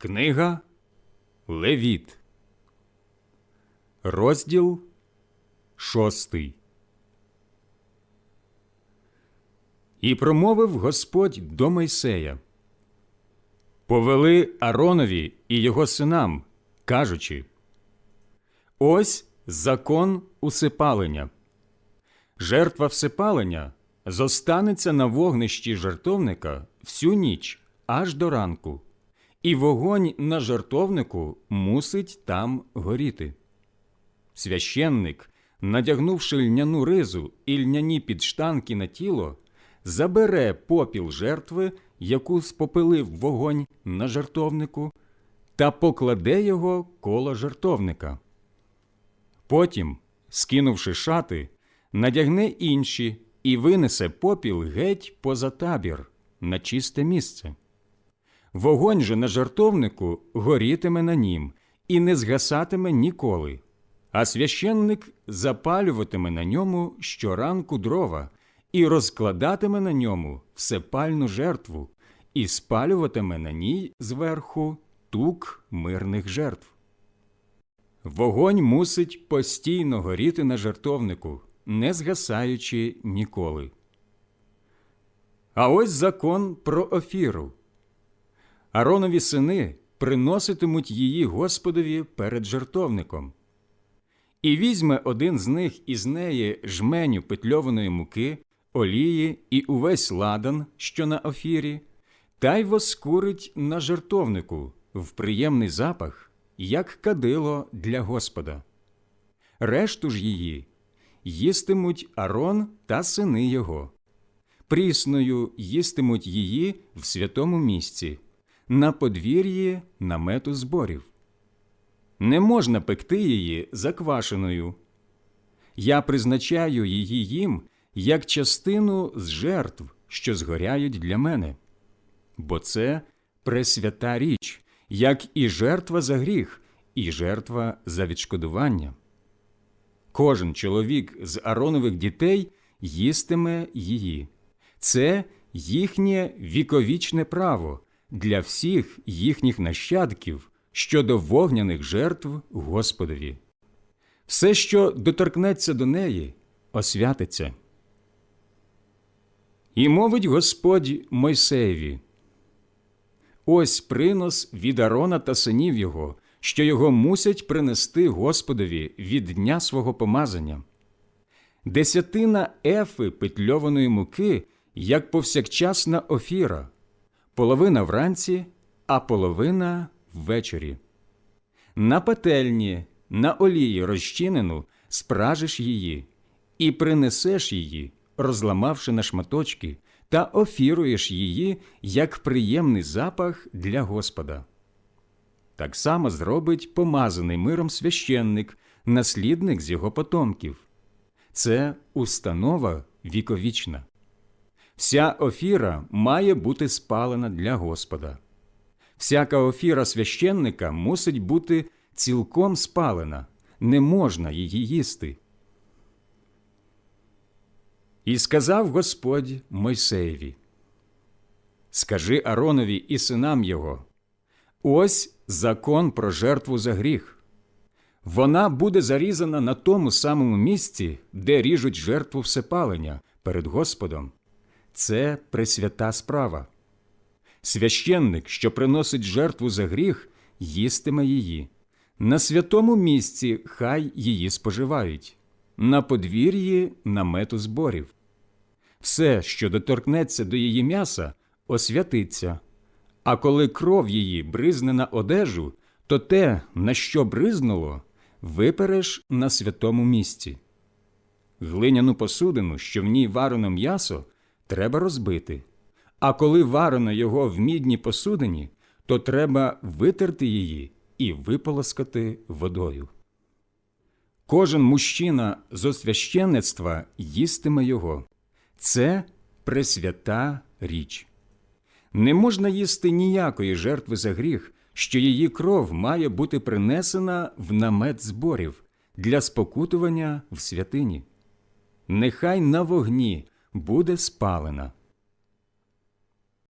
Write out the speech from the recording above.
Книга Левіт, розділ шостий. І промовив Господь до Мойсея. Повели Аронові і його синам, кажучи: Ось закон усипалення. Жертва всипалення зостанеться на вогнищі жертовника всю ніч аж до ранку, і вогонь на жертовнику мусить там горіти. Священник, надягнувши льняну ризу і льняні підштанки на тіло, забере попіл жертви, яку спопилив вогонь на жертовнику, та покладе його коло жертовника. Потім, скинувши шати, надягне інші і винесе попіл геть поза табір на чисте місце. Вогонь же на жартовнику горітиме на нім і не згасатиме ніколи, а священник запалюватиме на ньому щоранку дрова і розкладатиме на ньому всепальну жертву і спалюватиме на ній зверху тук мирних жертв. Вогонь мусить постійно горіти на жертовнику, не згасаючи ніколи. А ось закон про офіру. Аронові сини приноситимуть її Господові перед жертовником. І візьме один з них із неї жменю петльованої муки, олії і увесь ладан, що на офірі, та й воскурить на жертовнику в приємний запах, як кадило для Господа. Решту ж її їстимуть Арон та сини його. Прісною їстимуть її в святому місці, на подвір'ї намету зборів. Не можна пекти її заквашеною. Я призначаю її їм як частину з жертв, що згоряють для мене. Бо це пресвята річ, як і жертва за гріх, і жертва за відшкодування. Кожен чоловік з Аронових дітей їстиме її. Це їхнє віковічне право для всіх їхніх нащадків щодо вогняних жертв Господові. Все, що доторкнеться до неї, освятиться. І мовить Господь Мойсеєві. Ось принос від Арона та синів його, що його мусять принести Господові від дня свого помазання. Десятина ефи петльованої муки, як повсякчасна офіра, половина вранці, а половина ввечері. На пательні, на олії розчинену, спражиш її і принесеш її, розламавши на шматочки, та офіруєш її як приємний запах для Господа. Так само зробить помазаний миром священник, наслідник з його потомків. Це установа віковічна. Вся офіра має бути спалена для Господа. Всяка офіра священника мусить бути цілком спалена, не можна її їсти. І сказав Господь Мойсеєві: Скажи Аронові і синам його: ось закон про жертву за гріх. Вона буде зарізана на тому самому місці, де ріжуть жертву всепалення перед Господом. Це пресвята справа. Священник, що приносить жертву за гріх, їстиме її. На святому місці хай її споживають, на подвір'ї намету зборів. Все, що доторкнеться до її м'яса, освятиться, а коли кров її бризне на одежу, то те, на що бризнуло, випереш на святому місці. Глиняну посудину, що в ній варено м'ясо, треба розбити, а коли варено його в мідній посудині, то треба витерти її і виполоскати водою. Кожен мужчина з освященництва їстиме його. Це пресвята річ. Не можна їсти ніякої жертви за гріх, що її кров має бути принесена в намет зборів для спокутування в святині. Нехай на вогні буде спалена.